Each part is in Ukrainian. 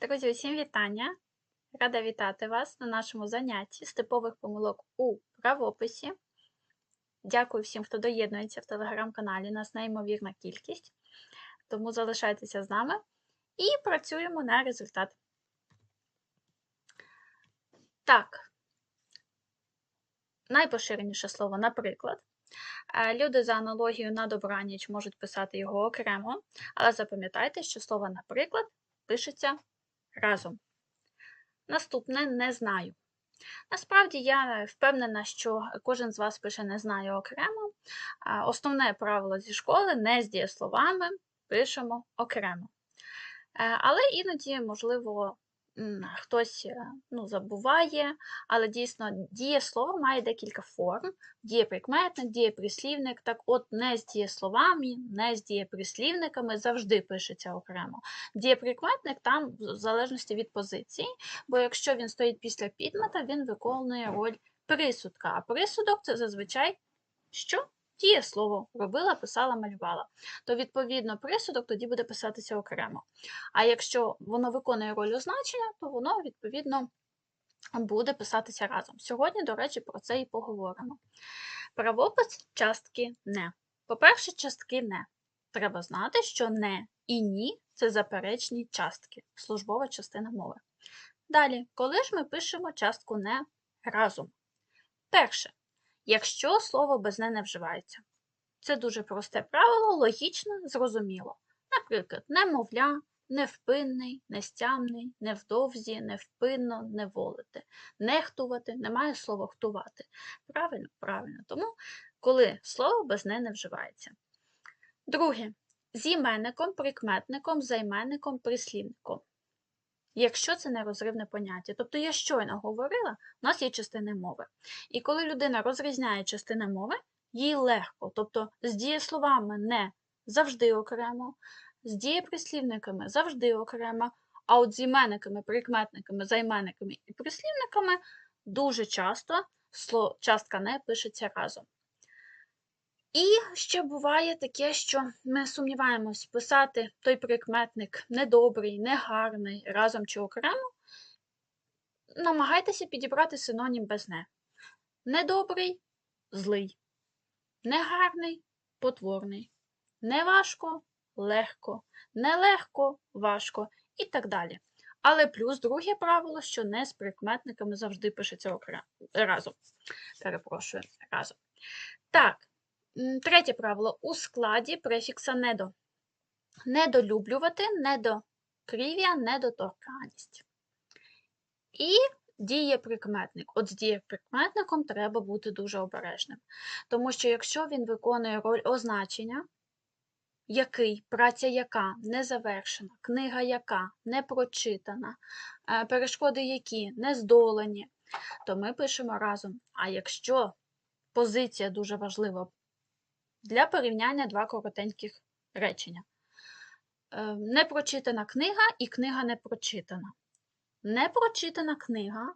Друзі, усім вітання! Рада вітати вас на нашому занятті з типових помилок у правописі. Дякую всім, хто доєднується в телеграм-каналі. Нас неймовірна кількість. Тому залишайтеся з нами і працюємо на результат. Так, найпоширеніше слово, наприклад. Е, Люди за аналогією на добраніч можуть писати його окремо, але запам'ятайте, що слово наприклад пишеться разом. Наступне не знаю. Насправді я впевнена, що кожен з вас пише не знаю окремо. Основне правило зі школи не з дієсловами пишемо окремо. Е, Але іноді, можливо, хтось е, ну, забуває, але дійсно дієслово має декілька форм: дієприкметник, дієприслівник. Так от не з дієсловами, не з дієприслівниками завжди пишеться окремо. Дієприкметник там в залежності від позиції, бо якщо він стоїть після підмета, він виконує роль присудка. А присудок це зазвичай що? Дієслово робила, писала, малювала. То, відповідно, присудок тоді буде писатися окремо. А якщо воно виконує роль означення, то воно, відповідно, буде писатися разом. Сьогодні, до речі, про це і поговоримо. Правопис частки не. По-перше, частки не. Треба знати, що не і ні це заперечні частки, службова частина мови. Далі, коли ж ми пишемо частку не разом? Перше, якщо слово без не не вживається. Це дуже просте правило, логічно, зрозуміло. Наприклад, немовля, невпинний, нестямний, невдовзі, невпинно, неволити. Нехтувати, немає слова хтувати. Правильно, правильно. Тому, коли слово без не не вживається. Друге, з іменником, прикметником, займенником, прислівником. Якщо це нерозривне поняття. Тобто я щойно говорила, у нас є частини мови. І коли людина розрізняє частини мови, їй легко. Тобто з дієсловами не завжди окремо, з дієприслівниками завжди окремо, а от з іменниками, прикметниками, займенниками і прислівниками дуже часто частка не пишеться разом. І ще буває таке, що ми сумніваємось писати той прикметник недобрий, негарний, разом чи окремо. Намагайтеся підібрати синонім без не. Недобрий злий, негарний потворний, неважко легко, нелегко важко і так далі. Але плюс друге правило, що не з прикметниками завжди пишеться окремо разом. Перепрошую, разом. Так. Третє правило у складі префікса недо. Недолюблювати, недокрів'я, недоторканність. І дієприкметник. От з дієприкметником треба бути дуже обережним. Тому що якщо він виконує роль означення, який, праця яка не завершена, книга яка не прочитана, е, перешкоди які не здолані, то ми пишемо разом. А якщо позиція дуже важлива, для порівняння два коротеньких речення. Е, Непрочитана книга і книга не прочитана. Непрочитана книга,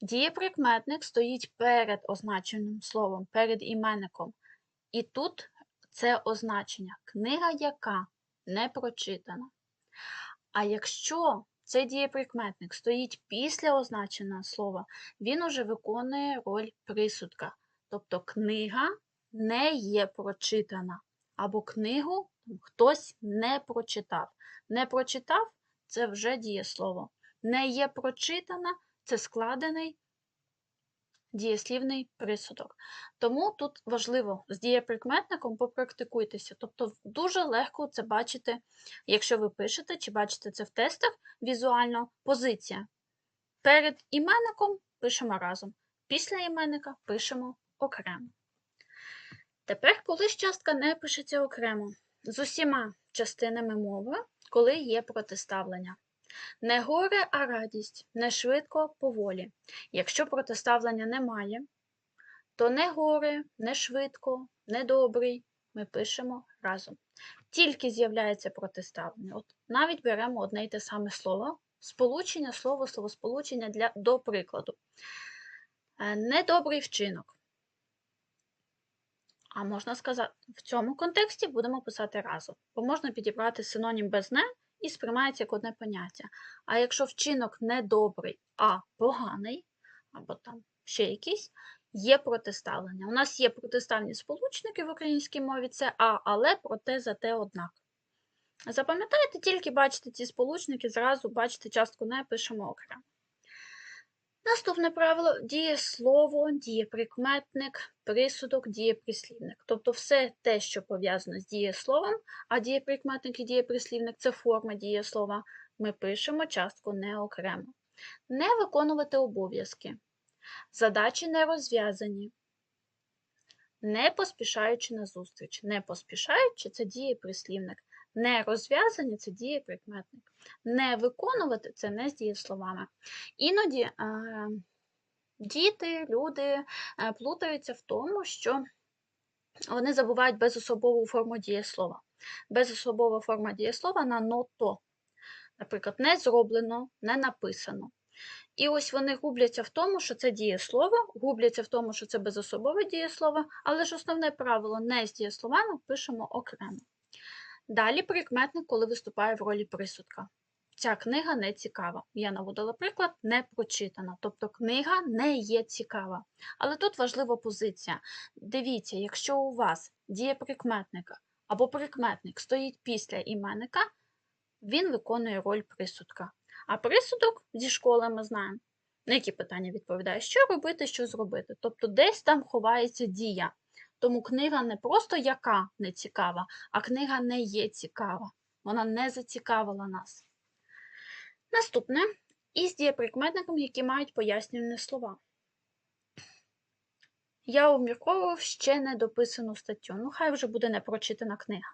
дієприкметник стоїть перед означеним словом, перед іменником. І тут це означення книга, яка не прочитана. А якщо цей дієприкметник стоїть після означеного слова, він уже виконує роль присудка. Тобто книга не є прочитана, або книгу хтось не прочитав. Не прочитав це вже дієслово. Не є прочитана це складений дієслівний присудок. Тому тут важливо з дієприкметником попрактикуйтеся. Тобто дуже легко це бачити, якщо ви пишете чи бачите це в тестах візуально, позиція. Перед іменником пишемо разом, після іменника пишемо окремо. Тепер, коли частка не пишеться окремо, з усіма частинами мови, коли є протиставлення. Не горе, а радість, не швидко, поволі. Якщо протиставлення немає, то не горе, не швидко, не добрий ми пишемо разом. Тільки з'являється протиставлення. От навіть беремо одне й те саме слово, сполучення, слово, словосполучення для, до прикладу. Е, Недобрий вчинок. А можна сказати, в цьому контексті будемо писати разом, бо можна підібрати синонім без не і сприймається як одне поняття. А якщо вчинок не добрий, а поганий, або там ще якийсь, є протиставлення. У нас є протиставні сполучники в українській мові, це А, але проте зате однак. Запам'ятайте, тільки бачите ці сполучники, зразу бачите частку не пишемо окремо. Наступне правило дієслово, дієприкметник, присудок, дієприслівник. Тобто все те, що пов'язано з дієсловом, а дієприкметник і дієприслівник це форма дієслова, ми пишемо частку не окремо. Не виконувати обов'язки. Задачі не розв'язані. Не поспішаючи на зустріч. Не поспішаючи це дієприслівник. Не розв'язані це дієприкметник. Не виконувати це не з дієсловами. Іноді діти, люди е, плутаються в тому, що вони забувають безособову форму дієслова. Безособова форма дієслова на ното. Наприклад, не зроблено, не написано. І ось вони губляться в тому, що це дієслово, губляться в тому, що це безособове дієслово, але ж основне правило не з дієсловами пишемо окремо. Далі прикметник, коли виступає в ролі присудка. Ця книга не цікава. Я наводила приклад, не прочитана. Тобто книга не є цікава. Але тут важлива позиція. Дивіться, якщо у вас діє прикметника або прикметник стоїть після іменника, він виконує роль присудка. А присудок зі школи ми знаємо, на які питання відповідає, що робити, що зробити. Тобто десь там ховається дія. Тому книга не просто яка не цікава, а книга не є цікава. Вона не зацікавила нас. Наступне із дієприкметниками, які мають пояснювальні слова. Я обмірковував ще не дописану статтю. Ну, хай вже буде непрочитана книга.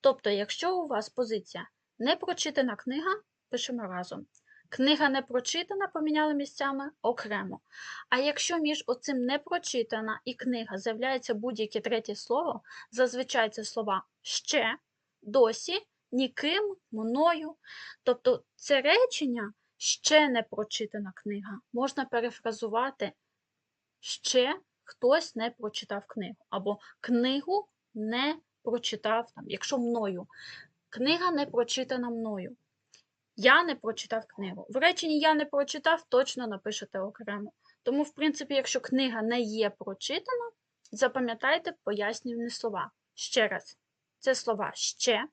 Тобто, якщо у вас позиція непрочитана книга, пишемо разом. Книга не прочитана, поміняли місцями окремо. А якщо між оцим не прочитана і книга з'являється будь-яке третє слово, зазвичай це слова ще, досі, ніким, мною. Тобто це речення ще не прочитана книга. Можна перефразувати ще хтось не прочитав книгу. Або книгу не прочитав, там, якщо мною. Книга не прочитана мною. Я не прочитав книгу. В реченні я не прочитав, точно напишете окремо. Тому, в принципі, якщо книга не є прочитана, запам'ятайте пояснювальні слова. Ще раз, це слова ще,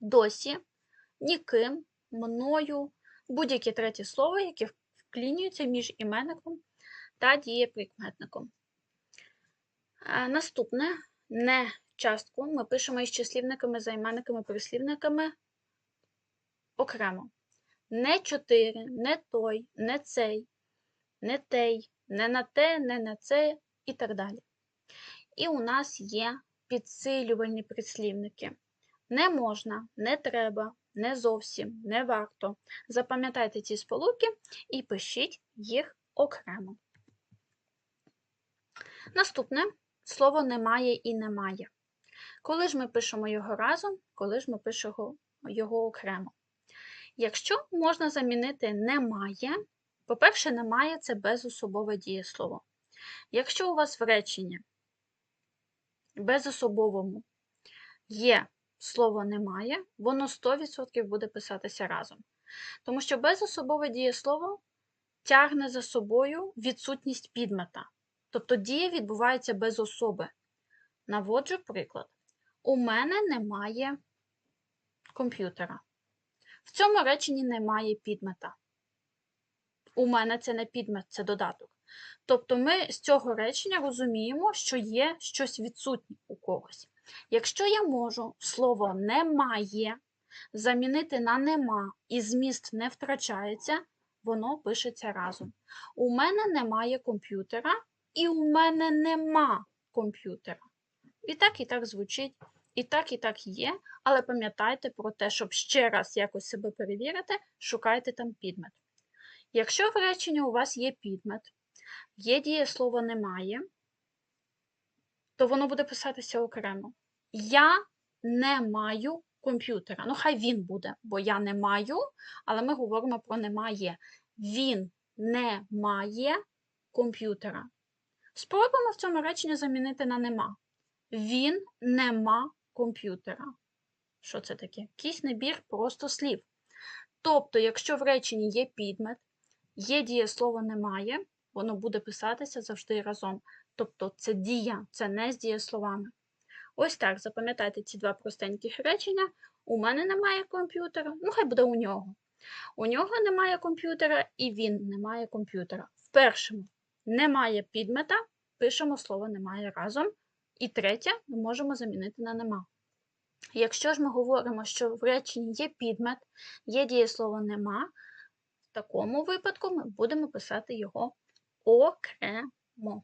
досі, ніким, мною, будь-яке третє слово, яке вклінюється між іменником та дієприкметником. Наступне не частку ми пишемо із числівниками, займенниками, прислівниками окремо. Не чотири, не той, не цей, не той, не на те, не на це і так далі. І у нас є підсилювальні прислівники. Не можна, не треба, не зовсім, не варто. Запам'ятайте ці сполуки і пишіть їх окремо. Наступне слово немає і немає. Коли ж ми пишемо його разом, коли ж ми пишемо його окремо. Якщо можна замінити немає, по-перше, немає це безособове дієслово. Якщо у вас в реченні безособовому є слово немає, воно 100% буде писатися разом. Тому що безособове дієслово тягне за собою відсутність підмета. Тобто дія відбувається без особи. Наводжу приклад. У мене немає комп'ютера. В цьому реченні немає підмета. У мене це не підмет, це додаток. Тобто ми з цього речення розуміємо, що є щось відсутнє у когось. Якщо я можу слово немає замінити на нема і зміст не втрачається, воно пишеться разом. У мене немає комп'ютера, і у мене нема комп'ютера. І так, і так звучить. І так, і так є, але пам'ятайте про те, щоб ще раз якось себе перевірити, шукайте там підмет. Якщо в реченні у вас є підмет, є дієслово немає, то воно буде писатися окремо. Я не маю комп'ютера. Ну, хай він буде, бо я не маю, але ми говоримо про немає. Він не має комп'ютера. Спробуємо в цьому реченні замінити на нема. Він нема комп'ютера. Що це таке? Якийсь набір просто слів. Тобто, якщо в реченні є підмет, є дієслово немає, воно буде писатися завжди разом. Тобто це дія, це не з дієсловами. Ось так, запам'ятайте ці два простеньких речення. У мене немає комп'ютера, ну хай буде у нього. У нього немає комп'ютера і він не має комп'ютера. В першому немає підмета, пишемо слово немає разом. І третє ми можемо замінити на нема. Якщо ж ми говоримо, що в реченні є підмет, є дієслово нема, в такому випадку ми будемо писати його окремо.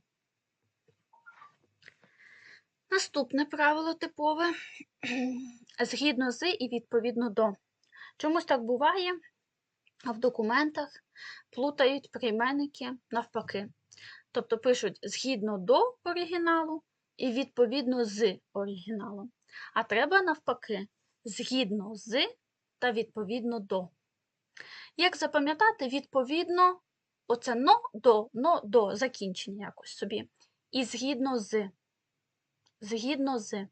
Наступне правило типове згідно з і відповідно до. Чомусь так буває, а в документах плутають прийменники навпаки. Тобто пишуть згідно до оригіналу і відповідно з оригіналом. А треба навпаки, згідно з та відповідно до. Як запам'ятати, відповідно, оце но до, но до закінчення якось собі. І згідно з. Згідно з.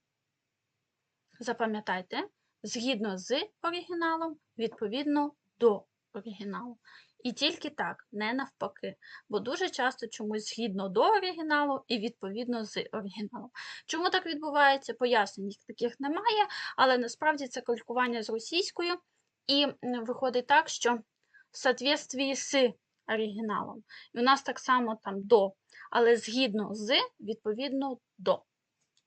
Запам'ятайте, згідно з оригіналом, відповідно до оригіналу. І тільки так, не навпаки. Бо дуже часто чомусь згідно до оригіналу і відповідно з оригіналом. Чому так відбувається? Пояснень таких немає, але насправді це калькування з російською. І виходить так, що в соответствии з оригіналом. І у нас так само там до, але згідно з, відповідно до.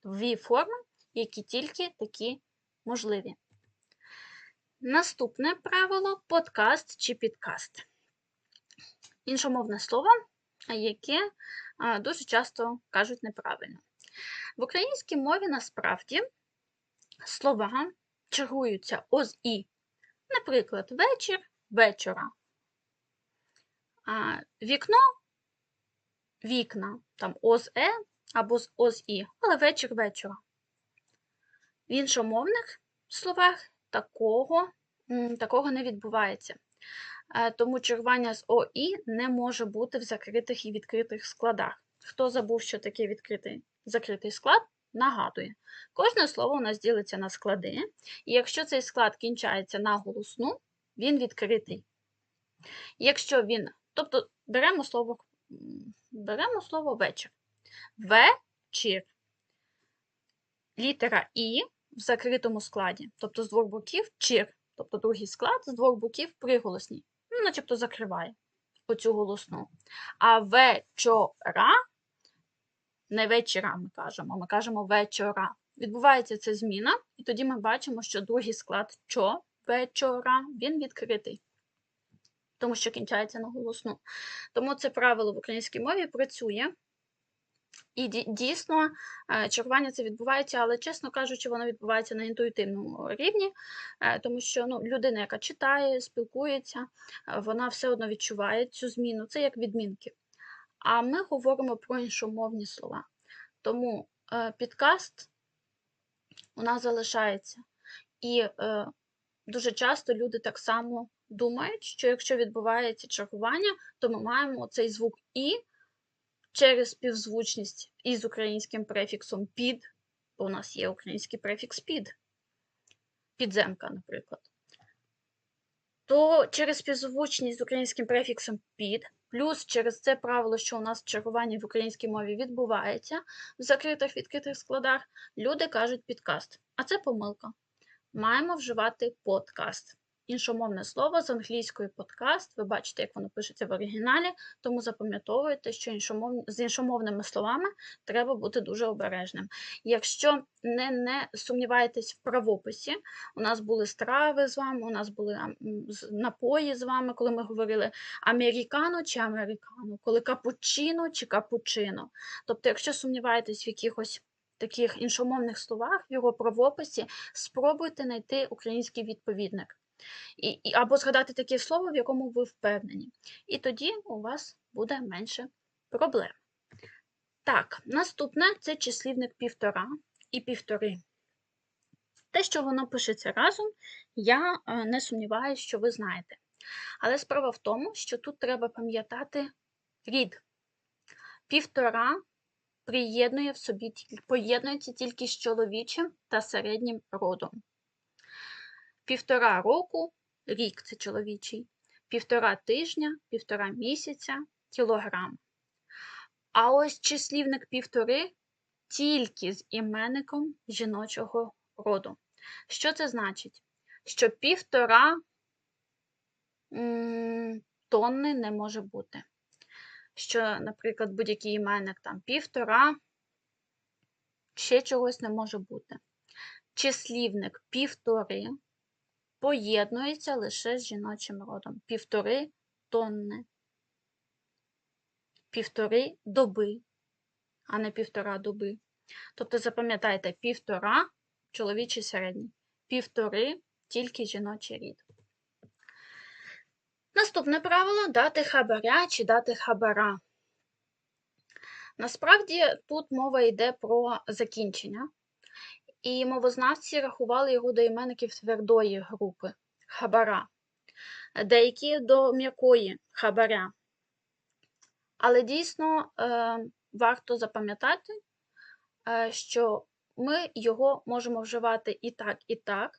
Дві форми, які тільки такі можливі. Наступне правило подкаст чи підкаст. Іншомовне слово, яке дуже часто кажуть неправильно. В українській мові насправді слова чергуються оз і. Наприклад, вечір вечора. Вікно вікна, там оз-е або з оз-і, але вечір вечора. В іншомовних словах такого, такого не відбувається. Е, тому чергування з ОІ не може бути в закритих і відкритих складах. Хто забув, що таке відкритий закритий склад, нагадує. Кожне слово у нас ділиться на склади, і якщо цей склад кінчається на голосну, він відкритий. Якщо він, тобто беремо слово беремо слово вечір. Вечір. Літера І в закритому складі, тобто з двох боків чир, тобто другий склад з двох боків приголосні ну, начебто закриває оцю голосну. А вечора, не вечора ми кажемо, ми кажемо вечора. Відбувається ця зміна, і тоді ми бачимо, що другий склад чо вечора, він відкритий. Тому що кінчається на голосну. Тому це правило в українській мові працює. І дійсно, е, чергування це відбувається, але, чесно кажучи, воно відбувається на інтуїтивному рівні, е, тому що ну, людина, яка читає, спілкується, е, вона все одно відчуває цю зміну. Це як відмінки. А ми говоримо про іншомовні слова. Тому підкаст у нас залишається. І дуже часто люди так само думають, що якщо відбувається чергування, то ми маємо цей звук І через співзвучність із українським префіксом під, бо у нас є український префікс під, підземка, наприклад. То через співзвучність з українським префіксом під, плюс через це правило, що у нас чергування в українській мові відбувається в закритих відкритих складах, люди кажуть підкаст. А це помилка. Маємо вживати подкаст іншомовне слово з англійської подкаст. Ви бачите, як воно пишеться в оригіналі, тому запам'ятовуйте, що іншомов... з іншомовними словами треба бути дуже обережним. Якщо не не сумніваєтесь в правописі, у нас були страви з вами, у нас були напої з вами, коли ми говорили американо чи американо, коли капучино чи капучино. Тобто, якщо сумніваєтесь в якихось Таких іншомовних словах в його правописі спробуйте знайти український відповідник і, і, або згадати таке слово, в якому ви впевнені. І тоді у вас буде менше проблем. Так, наступне це числівник півтора і півтори. Те, що воно пишеться разом, я е, не сумніваюся, що ви знаєте. Але справа в тому, що тут треба пам'ятати рід. Півтора приєднує в собі, поєднується тільки з чоловічим та середнім родом. Півтора року, рік це чоловічий, півтора тижня, півтора місяця, кілограм. А ось числівник півтори тільки з іменником жіночого роду. Що це значить? Що півтора тонни не може бути. Що, наприклад, будь-який іменник там півтора, ще чогось не може бути. Числівник півтори поєднується лише з жіночим родом. Півтори тонни, півтори доби, а не півтора доби. Тобто, запам'ятайте, півтора чоловічий середній, півтори тільки жіночий рід. Наступне правило дати хабаря чи дати хабара. Насправді тут мова йде про закінчення, і мовознавці рахували його до іменників твердої групи хабара, деякі до м'якої хабаря. Але дійсно е, варто запам'ятати, е, що ми його можемо вживати і так, і так,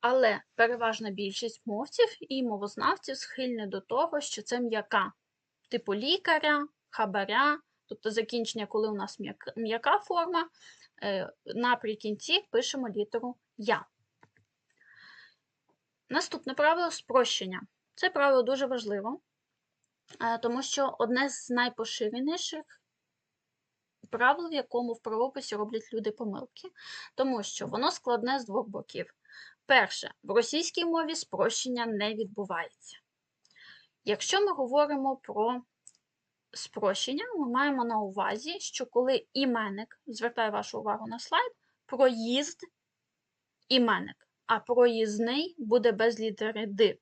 але переважна більшість мовців і мовознавців схильні до того, що це м'яка, типу лікаря, хабаря, тобто закінчення, коли у нас м'яка форма, наприкінці пишемо літеру Я. Наступне правило спрощення. Це правило дуже важливо, е, тому що одне з найпоширеніших правил, в якому в правописі роблять люди помилки, тому що воно складне з двох боків. Перше, в російській мові спрощення не відбувається. Якщо ми говоримо про спрощення, ми маємо на увазі, що коли іменник, звертаю вашу увагу на слайд, проїзд іменник, а проїзний буде без літери Д.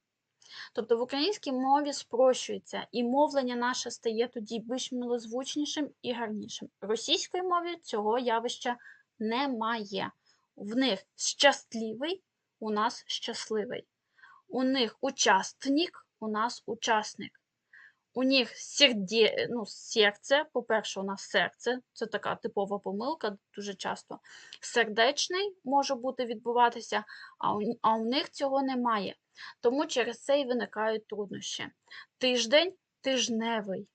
Тобто в українській мові спрощується, і мовлення наше стає тоді більш милозвучнішим і гарнішим. В російській мові цього явища немає. В них щасливий, у нас щасливий. У них учасник, у нас учасник. У них серді... ну, серце, по-перше, у нас серце, це така типова помилка, дуже часто. Сердечний може бути відбуватися, а у, а у них цього немає. Тому через це і виникають труднощі. Тиждень тижневий.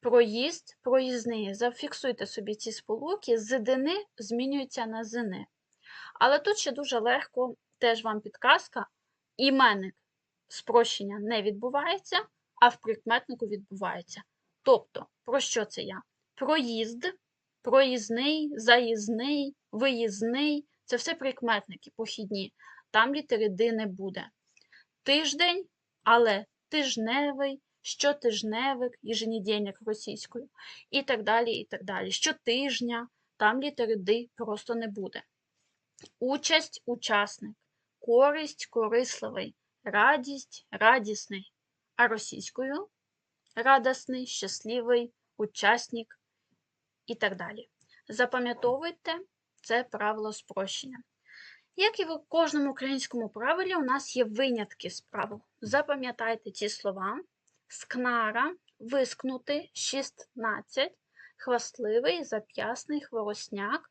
Проїзд проїзний. Зафіксуйте собі ці сполуки, зидини змінюються на зини. Але тут ще дуже легко, теж вам підказка, іменник спрощення не відбувається, а в прикметнику відбувається. Тобто, про що це я? Проїзд, проїзний, заїзний, виїзний це все прикметники похідні. Там літери Д не буде. Тиждень, але тижневий, щотижневик, еженедельник російською, і так далі. і так далі. Щотижня, там літери Д просто не буде. Участь учасник, користь корисливий, радість радісний, а російською радісний, щасливий, учасник і так далі. Запам'ятовуйте це правило спрощення. Як і в кожному українському правилі, у нас є винятки з правил. Запам'ятайте ці слова: скнара, вискнути, 16, хвастливий, зап'ясний, хворосняк,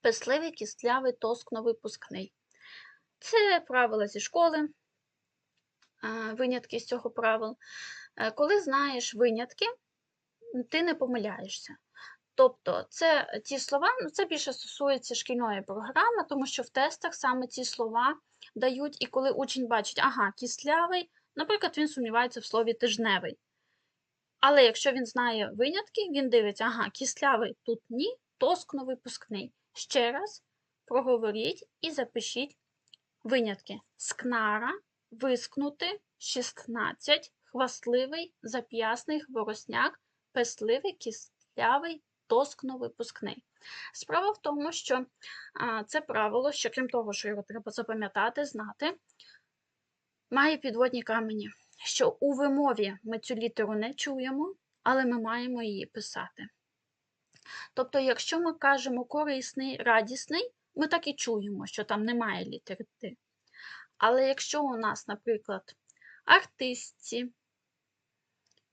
писливий, кістлявий, тоскно-випускний. Це правила зі школи, винятки з цього правил. Е, коли знаєш винятки, ти не помиляєшся. Тобто, це ті слова, ну це більше стосується шкільної програми, тому що в тестах саме ці слова дають, і коли учень бачить, ага, кислявий, наприклад, він сумнівається в слові тижневий. Але якщо він знає винятки, він дивиться, ага, кислявий тут ні, тоскно випускний. Ще раз проговоріть і запишіть винятки. Скнара, вискнути, 16, хвастливий, зап'ясний, хворосняк, песливий, кислявий, тоскно-випускний. Справа в тому, що а, це правило, що крім того, що його треба запам'ятати, знати, має підводні камені, що у вимові ми цю літеру не чуємо, але ми маємо її писати. Тобто, якщо ми кажемо корисний, радісний, ми так і чуємо, що там немає літери Т. Але якщо у нас, наприклад, артистці,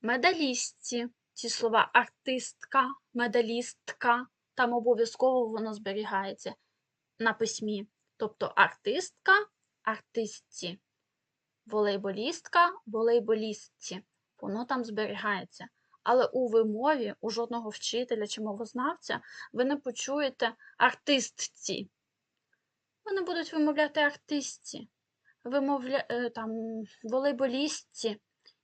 медалістці, ці слова артистка, медалістка, там обов'язково воно зберігається на письмі. Тобто артистка артистці, волейболістка волейболістці. Воно там зберігається. Але у вимові у жодного вчителя чи мовознавця ви не почуєте артистці. Вони будуть вимовляти артистці, вимовля... е, там, волейболістці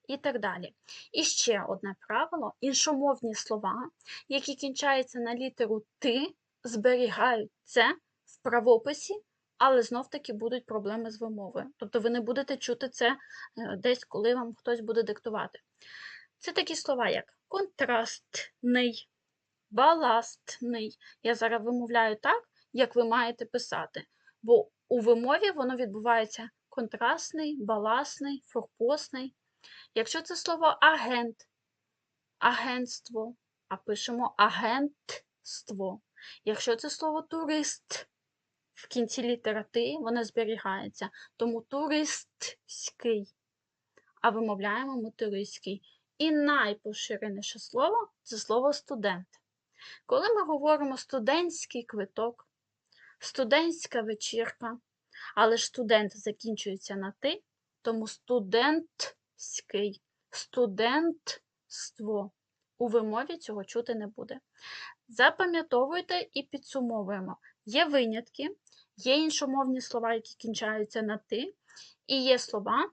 і так далі. І ще одне правило: іншомовні слова, які кінчаються на літеру ти, зберігають це в правописі, але знов-таки будуть проблеми з вимовою. Тобто ви не будете чути це е, десь, коли вам хтось буде диктувати. Це такі слова, як контрастний, баластний. Я зараз вимовляю так, як ви маєте писати, бо у вимові воно відбувається контрастний, баласний, форпосний. Якщо це слово агент, агентство, а пишемо агентство. Якщо це слово турист, в кінці літера Т воно зберігається, тому туристський, а вимовляємо ми туристський. І найпоширеніше слово це слово студент. Коли ми говоримо студентський квиток, студентська вечірка, але ж студент закінчується на ти, тому студентський, студентство. У вимові цього чути не буде. Запам'ятовуйте і підсумовуємо. Є винятки, є іншомовні слова, які кінчаються на ти, і є слова,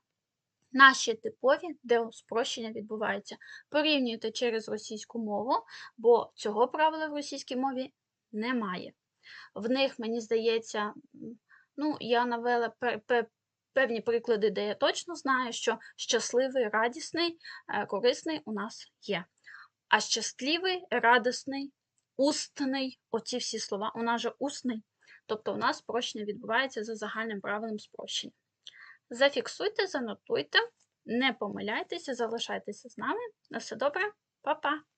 наші типові, де спрощення відбувається. Порівнюйте через російську мову, бо цього правила в російській мові немає. В них, мені здається, ну, я навела певні приклади, де я точно знаю, що щасливий, радісний, е, корисний у нас є. А щасливий, радісний, устний оці всі слова, у нас же устний, тобто у нас спрощення відбувається за загальним правилом спрощення. Зафіксуйте, занотуйте, не помиляйтеся, залишайтеся з нами. На все добре, Па-па!